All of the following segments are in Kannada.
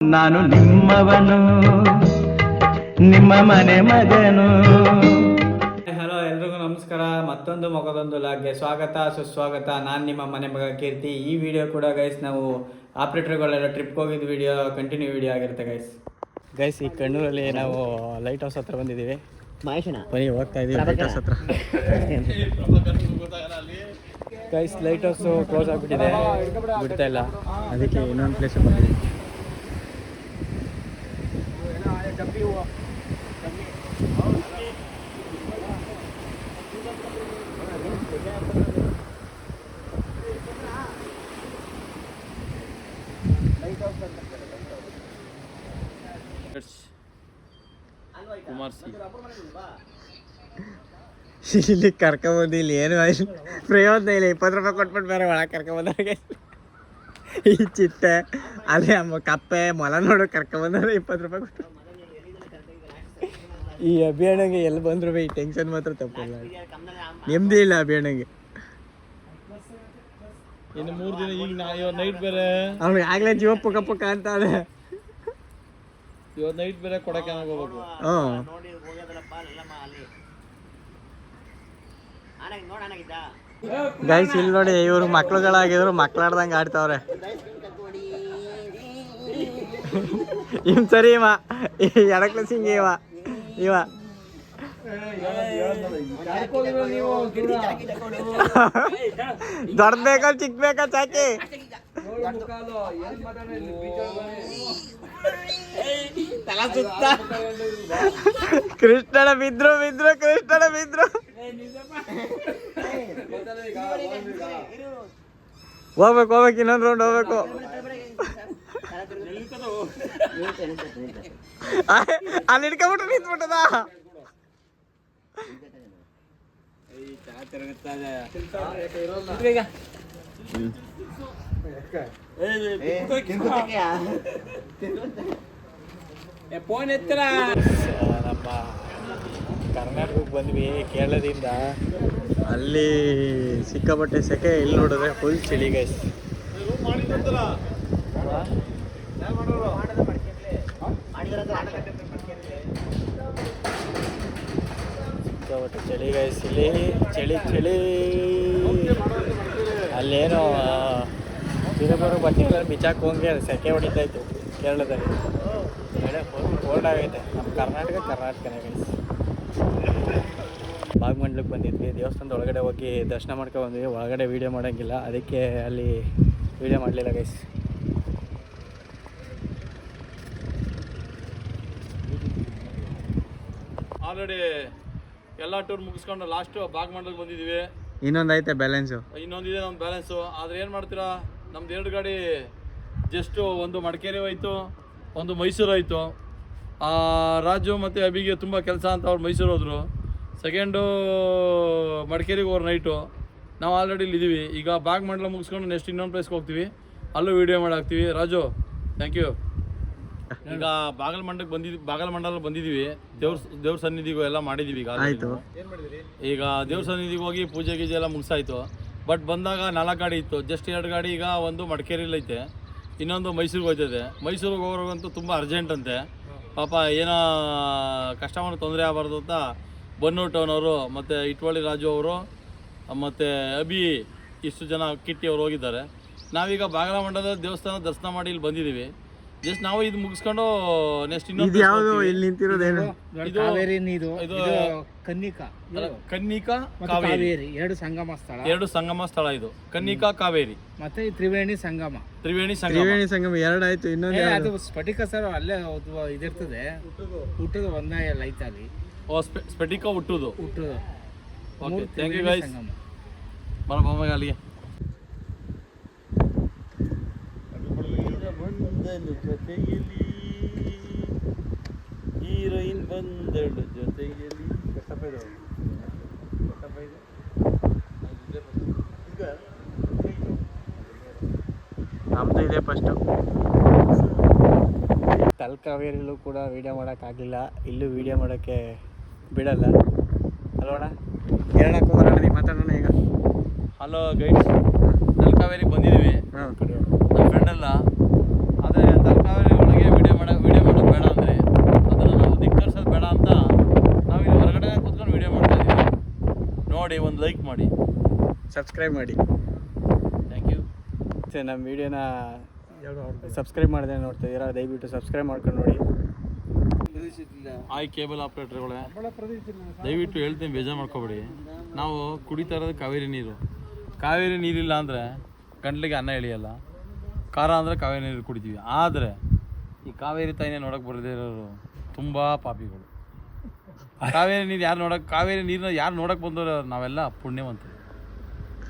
ನಾನು ನಿಮ್ಮವನು ನಿಮ್ಮ ಮನೆ ಮಗನು. ಹಲೋ ಎಲ್ರಿಗೂ ನಮಸ್ಕಾರ. ಮತ್ತೊಂದು ಮಗದೊಂದು ಲಾಗ್ಗೆ ಸ್ವಾಗತ ಸುಸ್ವಾಗತ. ನಾನು ನಿಮ್ಮ ಮನೆ ಮಗ ಕೀರ್ತಿ. ಈ ವಿಡಿಯೋ ಕೂಡ ಗೈಸ್ ನಾವು ಆಪ್ರೇಟರ್ಗಳೆಲ್ಲ ಟ್ರಿಪ್ಗೆ ಹೋಗಿದ್ದ ವಿಡಿಯೋ ಕಂಟಿನ್ಯೂ ವಿಡಿಯೋ ಆಗಿರುತ್ತೆ ಗೈಸ್ ಗೈಸ್ ಈ ಕಣ್ಣೂರಲ್ಲಿ ನಾವು ಲೈಟ್ ಹೌಸ್ ಹತ್ರ ಬಂದಿದ್ದೀವಿ. ಮಹೇಶನ? ಬರೀ ಹೋಗ್ತಾ ಇದೀವಿ ಲೈಟ್ ಹೌಸ್ ಹತ್ರ. ಗೈಸ್ ಲೈಟ್ ಹೌಸ್ ಕ್ಲೋಸ್ ಆಗಿಬಿಟ್ಟಿದೆ. ಬಿಡ್ತಾ ಇಲ್ಲ. ಅದಕ್ಕೆ ಇನ್ನೊಂದು ಪ್ಲೇಸ್ ಬಂದಿದ್ದೀವಿ ಇಲ್ಲಿ ಕರ್ಕೊಂಬಂದು ಇಲ್ಲಿ ಏನು ಪ್ರಯೋಜನ ಇಲ್ಲ, ಇಪ್ಪತ್ತು ರೂಪಾಯಿ ಕೊಟ್ಬಿಟ್ಟು ಬೇರೆ ಒಳಗೆ ಕರ್ಕೊಂಬಂದ್ರೆ ಈ ಚಿಟ್ಟೆ, ಅದೇ ಅಮ್ಮ ಕಪ್ಪೆ, ಮೊಲ ನೋಡು ಕರ್ಕೊಂಬಂದ್ರೆ ಇಪ್ಪತ್ತು ರೂಪಾಯಿ ಕೊಟ್ಟು. ಈ ಅಭಿಯಾನಗೆ ಎಲ್ಲಿ ಬಂದ್ರು ಈ ಟೆನ್ಷನ್ ಮಾತ್ರ ತಪ್ಪಿಲ್ಲ ನೆಮ್ಮದಿ ಇಲ್ಲ ಅಭಿಯಾನಗೆ. ಇನ್ನು ಮೂರು ದಿನ ಈಗ ನಾ ಇವತ್ತು ನೈಟ್ ಬೇರೆ. ಅವ್ನು ಆಗ್ಲೇ ಜೀವ ಪಕ್ಕ ಪಕ್ಕ ಅಂತ ಅದೇ. ಇವತ್ತು ನೈಟ್ ಬೇರೆ ಕೊಡಕ್ಕೆ ಹೋಗ್ಬೇಕು. ಆನಾಗಿದ್ದ ಗೈಸ್ ಇಲ್ಲಿ ನೋಡಿ ಇವ್ರು ಮಕ್ಳುಗಳಾಗಿದ್ರು ಮಕ್ಳಾಡ್ದಂಗೆ ಆಡ್ತಾವ್ರೆ. ಇವ್ ಸರಿ ಇವ. ಎಡಕ್ಲಸಿಂಗ್ ಎಡಕ್ಲ ಸಿಂಗಿ ಇವ. ಇವ. ದೊಡ್ಡ ಬೇಕಾ ಚಿಕ್ಕ ಬೇಕಾ ಚಾಕಿ? ಕೃಷ್ಣನ ಬಿದ್ರು ಬಿದ್ರು ಕೃಷ್ಣನ ಬಿದ್ರು. ಹೋಗ್ಬೇಕು ಹೋಗ್ಬೇಕು ಇನ್ನೊಂದು ರೌಂಡ್ ಹೋಗ್ಬೇಕು. ಅಲ್ಲಿ ಹಿಡ್ಕೊಂಬಿಟ್ರೆ ನಿಂತ್ಬಿಟ್ಟದ? ಫೋನ್ ಎತ್ತರ ನಮ್ಮ ಕರ್ನಾಟಕಕ್ಕೆ ಬಂದ್ವಿ ಕೇರಳದಿಂದ ಅಲ್ಲಿ ಸಿಕ್ಕಾಪಟ್ಟೆ ಸೆಕೆ ಇಲ್ಲಿ ನೋಡಿದ್ರೆ ಫುಲ್ ಚಳಿ ಗೈಸ್ ಸಿಕ್ಕಾಪಟ್ಟೆ ಚಳಿ ಗೈಸ್ ಇಲ್ಲಿ. ಚಳಿ ಚಳಿ. ಅಲ್ಲೇನೋ ತಿರುಬರು ಪರ್ಟಿಕ್ಯುಲರ್ ಬಿಚ್ಚಾಕ್ ಹೋಗಿ ಸೆಕೆ ಹೊಡಿತಾ ಇತ್ತು ಕೇರಳದಲ್ಲಿ. ಕಡೆ ಕೋಲ್ಡ್ ಆಗೈತೆ. ನಮ್ಮ ಕರ್ನಾಟಕ, ಕರ್ನಾಟಕನೇ ಗೈಸ್ ಭಾಗಮಂಡ್ಲಕ್ಕೆ ಬಂದಿದ್ವಿ. ದೇವಸ್ಥಾನದ ಒಳಗಡೆ ಹೋಗಿ ದರ್ಶನ ಮಾಡ್ಕೊ ಬಂದ್ವಿ. ಒಳಗಡೆ ವೀಡಿಯೋ ಮಾಡೋಂಗಿಲ್ಲ. ಅದಕ್ಕೆ ಅಲ್ಲಿ ವೀಡಿಯೋ ಮಾಡಲಿಲ್ಲ ಗೈಸ್ ಆಲ್ರೆಡಿ ಎಲ್ಲ ಟೂರ್ ಮುಗಿಸ್ಕೊಂಡು ಲಾಸ್ಟ್ ಬಾಗ್ಮಂಡಲಕ್ಕೆ ಬಂದಿದ್ದೀವಿ. ಇನ್ನೊಂದು ಐತೆ ಬ್ಯಾಲೆನ್ಸು ಇನ್ನೊಂದಿದೆ ನಮ್ಮ ಬ್ಯಾಲೆನ್ಸು ಆದ್ರೆ ಏನು ಮಾಡ್ತೀರಾ? ನಮ್ದು ಎರಡು ಗಾಡಿ ಜಸ್ಟು ಒಂದು ಮಡಿಕೇರಿ ಹೋಯ್ತು ಒಂದು ಮೈಸೂರು ಹೋಯ್ತು. ಆ, ರಾಜು ಮತ್ತು ಅಭಿಗೆ ತುಂಬ ಕೆಲಸ ಅಂತ ಅವ್ರು ಮೈಸೂರು ಹೋದರು. ಸೆಕೆಂಡು ಮಡಿಕೇರಿಗೆ ಹೋರ್ ನೈಟು ನಾವು ಆಲ್ರೆಡಿ ಇಲ್ಲಿದ್ದೀವಿ ಈಗ ಬಾಗ್ಮಂಡಲ ಮುಗಿಸ್ಕೊಂಡು ನೆಕ್ಸ್ಟ್ ಇನ್ನೊಂದು ಪ್ಲೇಸ್ಗೆ ಹೋಗ್ತೀವಿ. ಅಲ್ಲೂ ವೀಡಿಯೋ ಮಾಡಾಕ್ತೀವಿ. ರಾಜು ಥ್ಯಾಂಕ್ ಯು ಈಗ ಬಾಗಲಮಂಡಕ್ಕೆ ಬಂದಿದ್ವಿ ಬಾಗಲಮಂಡಲ ಬಂದಿದ್ದೀವಿ ದೇವ್ರ ದೇವ್ರ ಸನ್ನಿಧಿಗೂ ಎಲ್ಲ ಮಾಡಿದ್ದೀವಿ ಈಗ ಆಯ್ತು. ಈಗ ದೇವ್ರ ಸನ್ನಿಧಿಗೆ ಹೋಗಿ ಪೂಜೆ ಗೀಜೆ ಎಲ್ಲ ಮುಗಿಸಾಯ್ತು. ಬಟ್ ಬಂದಾಗ ನಾಲ್ಕು ಗಾಡಿ ಇತ್ತು. ಜಸ್ಟ್ ಎರಡು ಗಾಡಿ ಈಗ ಒಂದು ಮಡಿಕೇರಿಲಿ ಐತೆ ಇನ್ನೊಂದು ಮೈಸೂರಿಗೆ ಹೋಯ್ತದೆ. ಮೈಸೂರಿಗೆ ಹೋಗೋರ್ಗಂತೂ ತುಂಬ ಅರ್ಜೆಂಟ್ ಅಂತೆ. ಪಾಪ ಏನೋ ಕಸ್ಟಮರ್ ತೊಂದರೆ ಆಗಬಾರ್ದು ಅಂತ ಬನ್ನೂರು ಟೌನ್ ಅವರು ಮತ್ತು ಇಟ್ವಳ್ಳಿ ರಾಜು ಅವರು ಮತ್ತು ಅಭಿ ಇಷ್ಟು ಜನ ಕಿಟ್ಟಿ ಅವರು ಹೋಗಿದ್ದಾರೆ. ನಾವೀಗ ಬಾಗಲಮಂಡದ ದೇವಸ್ಥಾನ ದರ್ಶನ ಮಾಡಿ ಇಲ್ಲಿ ಬಂದಿದ್ದೀವಿ. ಜಸ್ಟ್ ನಾವು ಇದು ಮುಗಿಸ್ಕೊಂಡು ನೆಕ್ಸ್ಟ್ ಇನ್ನೊಂದು ಇದು ಯಾವುದು ಇಲ್ಲಿ ನಿಂತಿರೋದೇನು ಇದು ಕಾವೇರಿ ನೀರು ಇದು. ಇದು ಕನ್ನಿಕಾ. ಕನ್ನಿಕಾ ಮತ್ತೆ ಕಾವೇರಿ. ಎರಡು ಸಂಗಮ ಸ್ಥಳ. ಎರಡು ಸಂಗಮ ಸ್ಥಳ ಇದು. ಕನ್ನಿಕಾ ಕಾವೇರಿ. ಮತ್ತೆ ಈ ತ್ರಿವೇಣಿ ಸಂಗಮ. ತ್ರಿವೇಣಿ ಸಂಗಮ. ತ್ರಿವೇಣಿ ಸಂಗಮ ಎರಡು ಆಯ್ತು ಇನ್ನೊಂದು ಅದು ಸ್ಫಟಿಕ ಸರ್ ಅಲ್ಲೇ ಇದಿರ್ತದೆ. ಹುಟ್ಟದ ಒಂದೇ ಲೈಟ್ ಅಲ್ಲಿ ಓ ಸ್ಪೆ- ಸ್ಫಟಿಕ ಹುಟ್ಟುದು. ಹುಟ್ಟುದು. ಓಕೆ ಥ್ಯಾಂಕ್ ಯು ಗೈಸ್ ಸಂಗಮ. ಬರ ಬೊಮ್ಮಗೆ ಜೊತೆಯಲ್ಲಿ ಹೀರೋಯಿನ್ ಬಂದಳು ಜೊತೆಯಲ್ಲಿ. ನಮ್ದು ಇದೆ ಫಸ್ಟು ತಲ್ಕಾವೇರಿಲೂ ಕೂಡ ವೀಡಿಯೋ ಮಾಡೋಕ್ಕಾಗಲಿಲ್ಲ ಇಲ್ಲೂ ವೀಡಿಯೋ ಮಾಡೋಕ್ಕೆ ಬಿಡಲ್ಲ. ಅಲ್ವಣ ಹೇಳಕ್ಕೆ ಹೋಗೋಣ ನೀವು ಮಾತಾಡೋಣ ಈಗ. ಹಲೋ ಗೈಡ್ಸ್ ತಲ್ಕಾವೇರಿಗೆ ಬಂದಿದ್ದೀವಿ. ಹಾಂ. ನಮ್ಮ ಫ್ರೆಂಡ್ ಎಲ್ಲ ಆದರೆ ತಲಕಾವೇರಿ ಒಳಗೆ ಲೈಕ್ ಮಾಡಿ ಸಬ್ಸ್ಕ್ರೈಬ್ ಮಾಡಿ. ಥ್ಯಾಂಕ್ ಯು ಮತ್ತು ನಮ್ಮ ವಿಡಿಯೋನ ಸಬ್ಸ್ಕ್ರೈಬ್ ಮಾಡಿದೆ ನೋಡ್ತಾ ಇದ್ದೀರಾ? ದಯವಿಟ್ಟು ಸಬ್ಸ್ಕ್ರೈಬ್ ಮಾಡ್ಕೊಂಡು ನೋಡಿ. ಆಯ್ ಕೇಬಲ್ ಆಪ್ರೇಟರ್ಗಳೇ ದಯವಿಟ್ಟು ಹೇಳ್ತೀನಿ ಬೇಜಾರು ಮಾಡ್ಕೋಬೇಡಿ. ನಾವು ಕುಡಿತಾ ಇರೋದು ಕಾವೇರಿ ನೀರು. ಕಾವೇರಿ ನೀರಿಲ್ಲ ಅಂದರೆ ಗಂಟ್ಲಿಗೆ ಅನ್ನ ಎಳಿಯಲ್ಲ. ಖಾರ ಅಂದರೆ ಕಾವೇರಿ ನೀರು ಕುಡಿತೀವಿ. ಆದರೆ ಈ ಕಾವೇರಿ ತಾಯಿನೇ ನೋಡೋಕೆ ಬರದೇ ಇರೋರು ತುಂಬ ಪಾಪಿಗಳು. ಕಾವೇರಿ ನೀರು ಯಾರು ನೋಡೋಕೆ ಕಾವೇರಿ ನೀರನ್ನ ಯಾರು ನೋಡೋಕೆ ಬಂದವರು ನಾವೆಲ್ಲ ಪುಣ್ಯವಂತರು.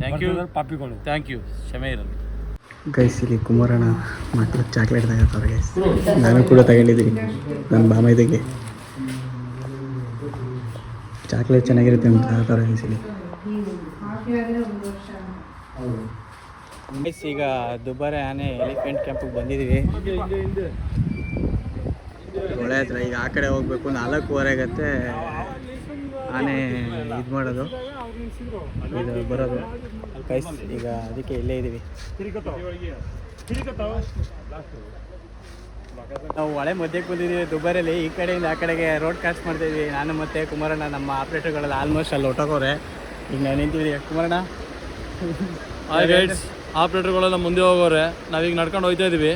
ಥ್ಯಾಂಕ್ ಯು ಪಾಪಿಗಳು. ಥ್ಯಾಂಕ್ ಯು ಕ್ಷಮೆ ಇರಲಿ. ಗೈಸ್ ಇಲ್ಲಿ ಕುಮಾರಣ್ಣ ಮಕ್ಕಳು ಚಾಕ್ಲೇಟ್ ತಗೋತಾರೆ ಗೈಸ್ ನಾನು ಕೂಡ ತಗೊಂಡಿದ್ದೀನಿ. ನನ್ನ ಬಾಮೈದಿಗೆ ಚಾಕ್ಲೇಟ್ ಚೆನ್ನಾಗಿರುತ್ತೆ ಅಂತ ತಗೋತಾರೆ ಗೈಸ್ ಇಲ್ಲಿ. ಗೈಸ್ ಈಗ ದುಬಾರೆ ಆನೆ ಎಲಿಫೆಂಟ್ ಕ್ಯಾಂಪಿಗೆ ಬಂದಿದ್ದೀವಿ ಒಳ್ಳೆ ಹತ್ರ ಈಗ ಆ ಕಡೆ ಹೋಗ್ಬೇಕು ನಾಲ್ಕೂವರೆ ಆಗತ್ತೆ. ಆನೆ ಇದು ಮಾಡೋದು. ಇದು ಬರೋದು. ಕೈಸ್ ಈಗ ಅದಕ್ಕೆ ಇಲ್ಲೇ ಇದ್ದೀವಿ ನಾವು ಹೊಳೆ ಮಧ್ಯಕ್ಕೆ ಬಂದಿದ್ದೀವಿ ದುಬಾರಿಯಲ್ಲಿ ಈ ಕಡೆಯಿಂದ ಆ ಕಡೆಗೆ ರೋಡ್ ಕ್ರಾಸ್ ಮಾಡ್ತಿದ್ವಿ ನಾನು ಮತ್ತೆ ಕುಮಾರಣ್ಣ ನಮ್ಮ ಆಪ್ರೇಟರ್ಗಳೆಲ್ಲ ಆಲ್ಮೋಸ್ಟ್ ಅಲ್ಲಿ ಹೊಟ್ಟೋಗೋರೆ ಈಗ ನಾನು ನಿಂತಿದ್ದೀವಿ ಕುಮಾರಣ್ಣ. ಹಾಯ್ ಗೈಡ್ಸ್ ಆಪ್ರೇಟರ್ಗಳೆಲ್ಲ ಮುಂದೆ ಹೋಗೋರೆ. ನಾವೀಗ ನಡ್ಕೊಂಡು ಹೋಗ್ತಾ ಇದ್ದೀವಿ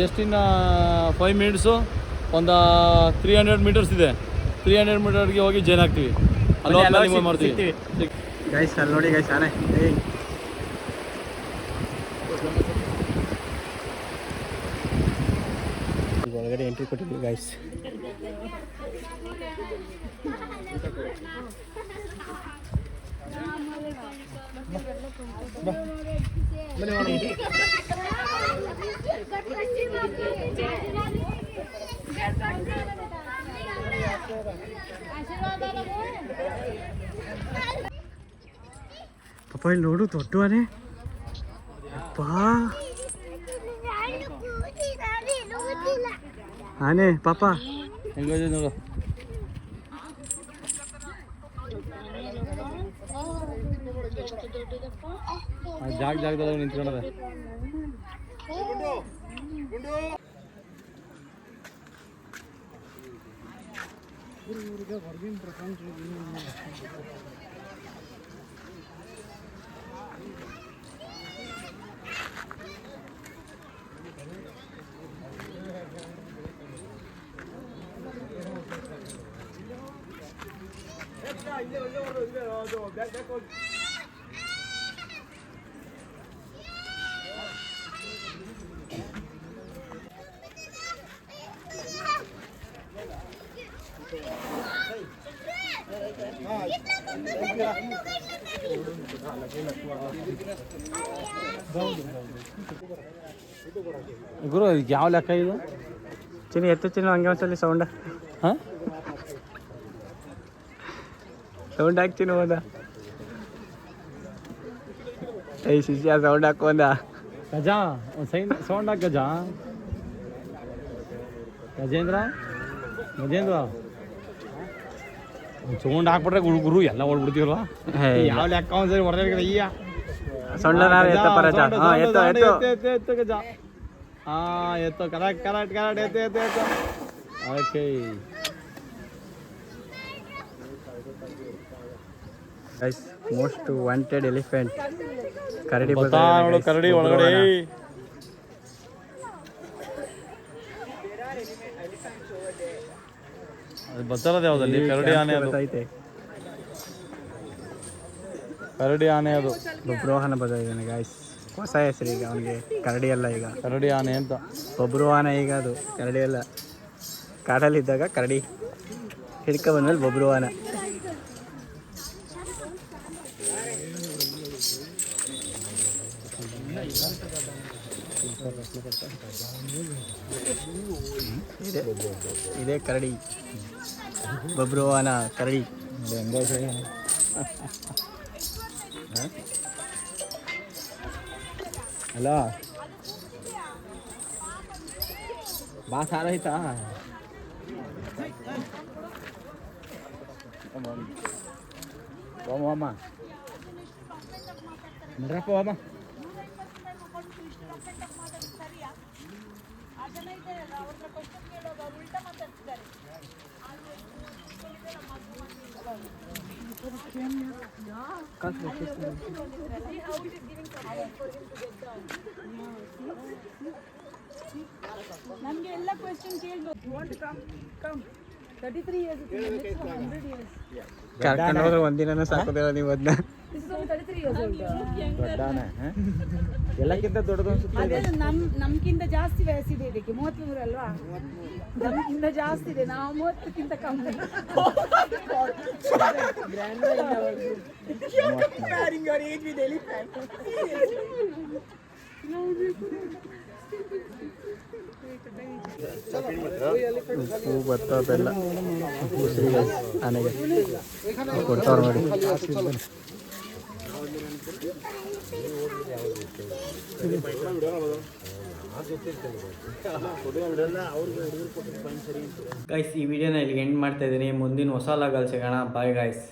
ಜಸ್ಟ್ ಇನ್ನು ಫೈವ್ ಮಿನಿಟ್ಸು ಒಂದು ತ್ರೀ ಹಂಡ್ರೆಡ್ ಮೀಟರ್ಸ್ ಇದೆ. ತ್ರೀ ಹಂಡ್ರೆಡ್ ಮೀಟರ್ಗೆ ಹೋಗಿ ಜೈನ್ ಆಗ್ತೀವಿ ಅಲ್ಲಿ ಬನ್ನಿ, ಹೋದ್ಮೇಲೆ ಅಲ್ಲಿ ನಿಮಗೆ ಮಾಡ್ತೀವಿ ಸಿಗ್ತೀವಿ. ಗೈಸ್ ಅಲ್ಲಿ ನೋಡಿ ಗೈಸ್ ಆನೆ ಏಯ್ ಈಗ ಒಳಗಡೆ ಎಂಟ್ರಿ ಕೊಟ್ಟಿದ್ದೀವಿ ಗೈಸ್ ಪಾಪ ಇಲ್ಲಿ ನೋಡು ದೊಡ್ಡ ಆನೆ ಅಪ್ಪಾ ಆನೆ ಪಾಪ ಹೆಂಗೋದೆ ನೋಡು ಆ ಜಾಗ ಜಾಗದಲ್ಲಿ ನಿಂತ್ಕೊಂಡದೆ ಗುರು ಇದಕ್ಕೆ ಯಾವ ಲೆಕ್ಕ ಇದು? ಚಿನ್ನ ಎತ್ತು ಚಿನ್ನ ಹಂಗೆ ಒಂದ್ಸಲಿ ಸೌಂಡ. ಹಾಂ? ಸೌಂಡ್ ಹಾಕ್ತೀನಿ ಹೋದ. ಐ ಶಿಷ್ಯ ಸೌಂಡ್ ಹಾಕು ಒಂದ ಗಜ ಒಂದು ಸೈನ್ ಸೌಂಡ್ ಹಾಕಿ ಗಜಾ. ಗಜೇಂದ್ರ? ಗಜೇಂದ್ರ? ಸೌಂಡ್ ಹಾಕ್ಬಿಟ್ರೆ ಗುರು ಗುರು ಎಲ್ಲ ಓಡ್ಬಿಡ್ತೀವಲ್ಲ ಯಾವ ಲೆಕ್ಕ ಒಂದ್ಸರಿ ಹೊಡೆದ ಅಯ್ಯ. ಸೊಂಡ್ಲ ಎತ್ತಪ್ಪ ರಜ. ಹಾಂ ಎತ್ತು ಎತ್ತು. ಎತ್ತು ಎತ್ತು ಗಜ. ಹಾ ಎತ್ತು ಕರೆಕ್ಟ್ ಕರೆಕ್ಟ್ ಕರೆಕ್ಟ್ ಎತ್ತು ಎತ್ತು ಎತ್ತು. Okay. Guys most wanted elephant ಕರಡಿ ಕರಡಿ ಒಳಗಡೆ. ಅದು ಯಾವ್ದಲ್ಲಿ? ಕರಡಿ ಆನೆ ಅದು. ಬರ್ತೈತೆ ಕರಡಿ ಆನೆ ಅದು. ಬಬ್ರೋಹನ ಬದಲಿದ್ದಾನೆ ಗಾಯ್ಸ್ ಹೊಸ ಹೆಸರು ಈಗ ಅವನಿಗೆ ಕರಡಿ ಅಲ್ಲ ಈಗ. ಕರಡಿ ಆನೆ ಅಂತ. ಬಬ್ರುವಾನ ಈಗ ಅದು ಕರಡಿ ಅಲ್ಲ. ಕಾಡಲ್ಲಿದ್ದಾಗ ಕರಡಿ ಹಿಡ್ಕ ಬಂದ್ಮೇಲೆ ಬಬ್ರುವಾನ ಇದೆ. ಇದೇ ಕರಡಿ. ಬಬ್ರುವಾನ ಕರಡಿ. ಅಲ್ಲ. ಕ್ವಶನ್ ಆಯ್ತಾ ಅವ್ರು ಉಲ್ಟಾ ಮಾತಾಡ್ತಿದ್ದಾರೆ. ನಮಗೆ ಎಲ್ಲ ಕ್ವೆಶ್ಚನ್ ಕೇಳ್ಬೋದು want come come thirty three years hundred years ಕರ್ಕೊಂಡು ಹೋದ್ರೆ ಒಂದಿನ ಸಾಕೋದಿಲ್ಲ ನೀವು ಅದನ್ನ ತರ್ಟಿ ತ್ರೀ ಇಯರ್ಸ್ ಎಲ್ಲಕ್ಕಿಂತ ದೊಡ್ಡದು ಅನ್ಸುತ್ತೆ. ಅದೇ ನಮ್ ನಮ್ಗಿಂತ ಜಾಸ್ತಿ ವಯಸ್ಸಿದೆ ಇದಕ್ಕೆ. ಮೂವತ್ಮೂರು ಅಲ್ವಾ? ನಮ್ಗಿಂತ ಜಾಸ್ತಿ ಇದೆ. ನಾವು ಮೂವತ್ತಕ್ಕಿಂತ ಕಮ್ಮಿ. ಹೂ ಭತ್ತ ಬೆಲ್ಲ ಉಸಿರಿಗೆ ಆನೆಗೆ ಕೊಡ್ತಾವ್ರ ನೋಡಿ ಗೈಸ್ ಈ ವಿಡಿಯೋನ ಇಲ್ಲಿಗೆ ಎಂಡ್ ಮಾಡ್ತಾ ಇದ್ದೀನಿ. ಮುಂದಿನ ಹೊಸ ಲಾಗಲ್ ಸಿಗೋಣ. Bye guys